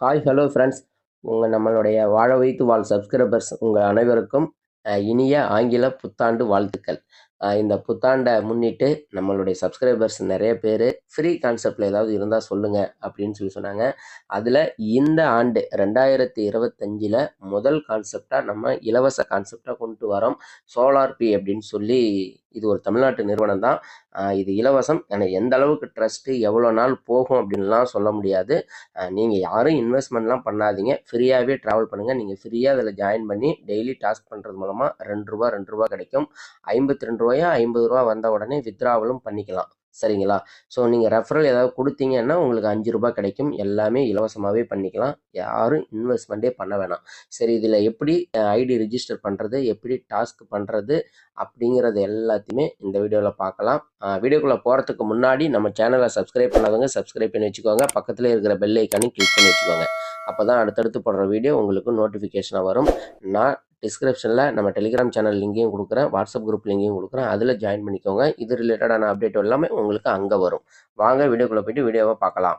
Hi hello friends உங்கள் நம்மளுடைய வாழ வைத்து வாழ் சப்ஸ்கிரைபர்ஸ் உங்கள் அனைவருக்கும் இனிய ஆங்கில புத்தாண்டு வாழ்த்துக்கள். இந்த புத்தாண்டை முன்னிட்டு நம்மளுடைய சப்ஸ்கிரைபர்ஸ் நிறைய பேர் ஃப்ரீ கான்செப்டில் ஏதாவது இருந்தால் சொல்லுங்கள் அப்படின்னு சொல்லி சொன்னாங்க. அதில் இந்த ஆண்டு ரெண்டாயிரத்தி இருபத்தஞ்சில் முதல் கான்செப்டாக நம்ம இலவச கான்செப்டாக கொண்டு வரோம். சோலார் பி அப்படின்னு சொல்லி இது ஒரு தமிழ்நாட்டு நிறுவனம் தான். இது இலவசம். எனக்கு எந்த அளவுக்கு ட்ரஸ்ட்டு எவ்வளோ நாள் போகும் அப்படின்லாம் சொல்ல முடியாது. நீங்கள் யாரும் இன்வெஸ்ட்மெண்ட்லாம் பண்ணாதீங்க. ஃப்ரீயாகவே ட்ராவல் பண்ணுங்கள் நீங்கள் ஃப்ரீயாக அதில் ஜாயின் பண்ணி டெய்லி டாஸ்க் பண்ணுறது மூலமாக ரெண்டு ரூபா ரெண்டு ரூபா கிடைக்கும். ஐம்பத்தி ரெண்டு ரூபாயா ஐம்பது ரூபா வந்த உடனே வித்ராவலும் பண்ணிக்கலாம். சரிங்களா? ஸோ நீங்கள் ரெஃபரல் ஏதாவது கொடுத்தீங்கன்னா உங்களுக்கு அஞ்சு ரூபாய் கிடைக்கும். எல்லாமே இலவசமாகவே பண்ணிக்கலாம். யாரும் இன்வெஸ்ட்மெண்ட்டே பண்ண வேணாம். சரி இதில் எப்படி ஐடி ரிஜிஸ்டர் பண்ணுறது எப்படி டாஸ்க் பண்ணுறது அப்படிங்கிறது எல்லாத்தையுமே இந்த வீடியோவில் பார்க்கலாம். வீடியோக்குள்ளே போகிறதுக்கு முன்னாடி நம்ம சேனலை சப்ஸ்கிரைப் பண்ணாதவங்க சப்ஸ்கிரைப் பண்ணி வச்சுக்கோங்க. பக்கத்தில் இருக்கிற பெல் ஐக்கானையும் கிளிக் பண்ணி வச்சுக்கோங்க. அப்போ தான் அடுத்தடுத்து போடுற வீடியோ உங்களுக்கு நோட்டிஃபிகேஷனாக வரும். நான் டிஸ்கிரிப்ஷனில் நம்ம டெலிகிராம் சேனல் லிங்கையும் கொடுக்குறேன். வாட்ஸ்அப் குரூப் லிங்கையும் கொடுக்குறேன். அதில் ஜாயின் பண்ணிக்கோங்க. இது ரிலேட்டடான அப்டேட் எல்லாமே உங்களுக்கு அங்கே வரும். வாங்க வீடியோக்குள்ளே போய்ட்டு வீடியோவை பார்க்கலாம்.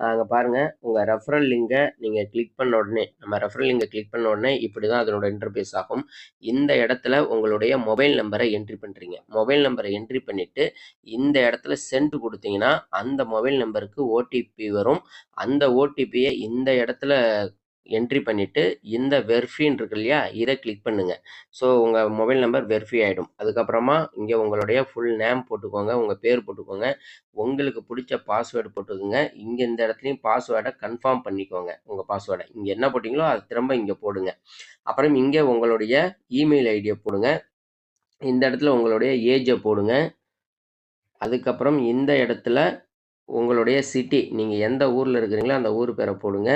அங்கே பாருங்கள் உங்கள் ரெஃபரல் லிங்கை நீங்கள் கிளிக் பண்ண உடனே நம்ம ரெஃபரல் லிங்கை கிளிக் பண்ண உடனே இப்படி தான் அதனோட இன்டர்பேஸ் ஆகும். இந்த இடத்துல உங்களுடைய மொபைல் நம்பரை என்ட்ரி பண்ணுறீங்க மொபைல் நம்பரை என்ட்ரி பண்ணிவிட்டு இந்த இடத்துல சென்ட் கொடுத்தீங்கன்னா அந்த மொபைல் நம்பருக்கு ஓடிபி வரும். அந்த ஓடிபியை இந்த இடத்துல என்ட்ரி பண்ணிவிட்டு இந்த வெர்ஃபின்னு இருக்கு இல்லையா இதை கிளிக் பண்ணுங்கள் ஸோ உங்கள் மொபைல் நம்பர் வெர்ஃபி ஆகிடும் அதுக்கப்புறமா இங்கே உங்களுடைய ஃபுல் நேம் போட்டுக்கோங்க உங்கள் பேர் போட்டுக்கோங்க. உங்களுக்கு பிடிச்ச பாஸ்வேர்டு போட்டுக்கோங்க. இங்கே இந்த இடத்துலையும் பாஸ்வேர்டை கன்ஃபார்ம் பண்ணிக்கோங்க உங்கள் பாஸ்வேர்டை இங்கே என்ன போட்டிங்களோ அது திரும்ப இங்கே போடுங்க. அப்புறம் இங்கே உங்களுடைய இமெயில் ஐடியை போடுங்க. இந்த இடத்துல உங்களுடைய ஏஜை போடுங்க. அதுக்கப்புறம் இந்த இடத்துல உங்களுடைய சிட்டி நீங்கள் எந்த ஊரில் இருக்கிறீங்களோ அந்த ஊர் பேரை போடுங்க.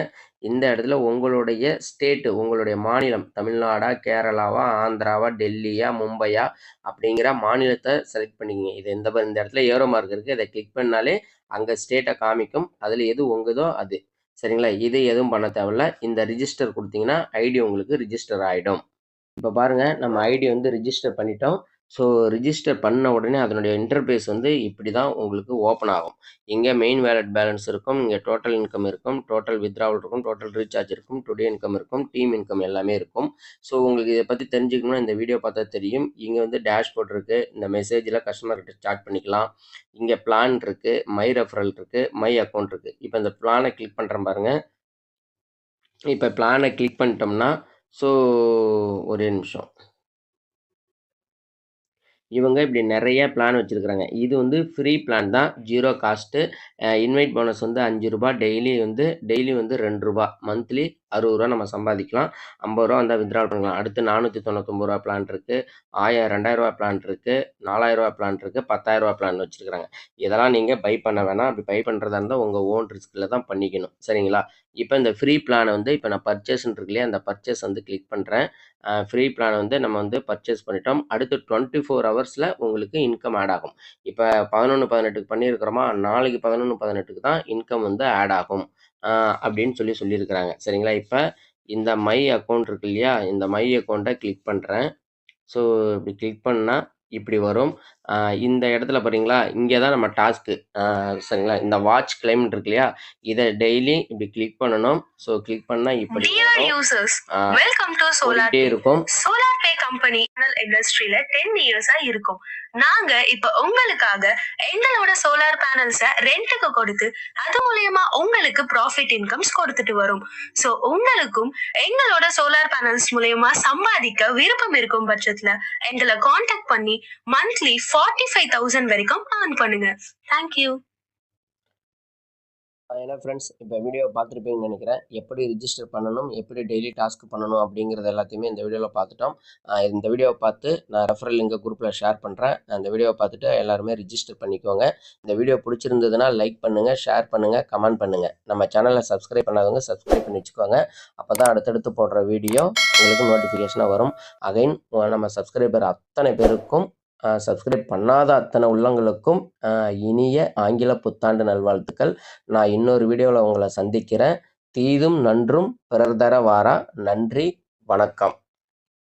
இந்த இடத்துல உங்களுடைய ஸ்டேட்டு உங்களுடைய மாநிலம் தமிழ்நாடா கேரளாவா ஆந்திராவா டெல்லியா மும்பையா அப்படிங்கிற மாநிலத்தை செலக்ட் பண்ணிக்கங்க. இது இந்த இந்த இடத்துல ஏரோ மார்க் இருக்குது இதை கிளிக் பண்ணாலே அங்கே ஸ்டேட்டை காமிக்கும். அதில் எது உங்குதோ அது. சரிங்களா? இது எதுவும் பண்ண தேவையில்ல. இந்த ரிஜிஸ்டர் கொடுத்தீங்கன்னா ஐடி உங்களுக்கு ரிஜிஸ்டர் ஆகிடும் இப்போ பாருங்கள் நம்ம ஐடி வந்து ரிஜிஸ்டர் பண்ணிட்டோம். ஸோ ரிஜிஸ்டர் பண்ண உடனே அதனுடைய இன்டர்பேஸ் வந்து இப்படி தான் உங்களுக்கு ஓப்பன் ஆகும். இங்கே மெயின் வேலட் பேலன்ஸ் இருக்கும் இங்கே டோட்டல் இன்கம் இருக்கும் டோட்டல் வித்ராவல் இருக்கும் டோட்டல் ரீசார்ஜ் இருக்கும் டுடே இன்கம் இருக்கும் டீம் இன்கம் எல்லாமே இருக்கும். ஸோ உங்களுக்கு இதை பற்றி தெரிஞ்சுக்கணும்னா இந்த வீடியோ பார்த்தா தெரியும். இங்கே வந்து டேஷ்போர்ட் இருக்குது இந்த மெசேஜில் கஸ்டமர்கிட்ட ஸ்டார்ட் பண்ணிக்கலாம். இங்கே பிளான் இருக்குது மை ரெஃபரல் இருக்குது மை அக்கௌண்ட் இருக்குது இப்போ இந்த பிளானை கிளிக் பண்ணுறேன் பாருங்கள் இப்போ பிளானை கிளிக் பண்ணிட்டோம்னா ஸோ ஒரே நிமிஷம். இவங்க இப்படி நிறைய பிளான் வச்சுருக்குறாங்க. இது வந்து ஃப்ரீ பிளான் தான். ஜீரோ காஸ்ட்டு இன்வைட் போனஸ் வந்து அஞ்சு ரூபா டெய்லி வந்து டெய்லி வந்து ரெண்டு ரூபா மந்த்லி அறுபது ரூபா நம்ம சம்பாதிக்கலாம். ஐம்பது ரூபா வந்தால் வித்ட்ரால் பண்ணிக்கலாம். அடுத்து நானூற்றி தொண்ணூத்தொம்பது ரூபா பிளான் இருக்குது ஆயிரம் ரெண்டாயிரம் ரூபா பிளான் இருக்குது நாலாயிரம் ரூபா பிளான் இருக்குது பத்தாயிரம் ரூபா பிளான் வச்சுருக்காங்க இதெல்லாம் நீங்கள் பை பண்ண வேணாம். அப்படி பை பண்ணுறதா இருந்தால் உங்கள் ஓன் ரிஸ்கில் தான் பண்ணிக்கணும். சரிங்களா? இப்போ இந்த ஃப்ரீ பிளானை வந்து இப்போ நான் பர்ச்சேஸ்ன்னு இருக்கு இல்லையா? அந்த பர்ச்சேஸ் வந்து கிளிக் பண்ணுறேன் ஃப்ரீ பிளான் வந்து நம்ம வந்து பர்ச்சேஸ் பண்ணிட்டோம். அடுத்து டுவெண்ட்டி ஃபோர் ஹவர்ஸில் உங்களுக்கு இன்கம் ஆட் ஆகும். இப்போ பதினொன்று பதினெட்டுக்கு பண்ணியிருக்கிறோமா? நாளைக்கு பதினொன்று பதினெட்டுக்கு தான் இன்கம் வந்து ஆட் ஆகும். அப்படின்னு சொல்லி சொல்லியிருக்கிறாங்க. சரிங்களா? இப்போ இந்த மை அக்கௌண்ட் இருக்கு இல்லையா? இந்த மை அக்கௌண்ட்டை கிளிக் பண்ணுறேன் ஸோ இப்படி கிளிக் பண்ணால் இப்படி வரும். இந்த இடத்துல பாத்தீங்களா? இங்கே தான் நம்ம டாஸ்க்கு சரிங்களா? இந்த வாட்ச் கிளைம் இருக்கு இல்லையா? இதை டெய்லி இப்படி கிளிக் பண்ணணும். ஸோ கிளிக் பண்ணால் இப்படி. இருக்கும். கம்பெனி இண்டஸ்ட்ரியில டென் இயர்ஸா இருக்கும். நாங்க இப்ப உங்களுக்காக எங்களோட சோலார் பேனல்ஸ ரெண்டுக்கு கொடுத்து அது மூலியமா உங்களுக்கு ப்ராஃபிட் இன்கம்ஸ் கொடுத்துட்டு வரும். சோ உங்களுக்கும் எங்களோட சோலார் பேனல்ஸ் மூலியமா சம்பாதிக்க விருப்பம் இருக்கும் பட்சத்துல எங்களை காண்டாக்ட் பண்ணி மந்த்லி ஃபார்ட்டி ஃபைவ் தௌசண்ட் வரைக்கும் ஏர்ன் பண்ணுங்க. தேங்க்யூ ஏன்னா ஃப்ரெண்ட்ஸ் இப்போ வீடியோ பார்த்துருப்பீங்கன்னு நினைக்கிறேன். எப்படி ரிஜிஸ்டர் பண்ணணும் எப்படி டெய்லி டாஸ்க் பண்ணணும் அப்படிங்கிறது எல்லாத்தையுமே இந்த வீடியோவில் பார்த்துட்டோம். இந்த வீடியோவை பார்த்து நான் ரெஃபரல் லிங்கை குரூப்பில் ஷேர் பண்ணுறேன் அந்த வீடியோவை பார்த்துட்டு எல்லாருமே ரிஜிஸ்டர் பண்ணிக்கோங்க. இந்த வீடியோ பிடிச்சிருந்ததுன்னா லைக் பண்ணுங்கள் ஷேர் பண்ணுங்கள் கமெண்ட் பண்ணுங்கள் நம்ம சேனலை சப்ஸ்கிரைப் பண்ணாதவங்க சப்ஸ்கிரைப் பண்ணி வச்சுக்கோங்க. அப்போ தான் அடுத்தடுத்து போடுற வீடியோ உங்களுக்கு நோட்டிஃபிகேஷனாக வரும். அகைன் நம்ம சப்ஸ்கிரைபர் அத்தனை பேருக்கும் சப்ஸ்கிரைப் பண்ணாத அத்தனை உள்ளங்களுக்கும் இனிய ஆங்கில புத்தாண்டு நல்வாழ்த்துக்கள். நான் இன்னொரு வீடியோவில் உங்களை சந்திக்கிறேன். தீதும் நன்றும் பிறர் தர வாரா. நன்றி வணக்கம்.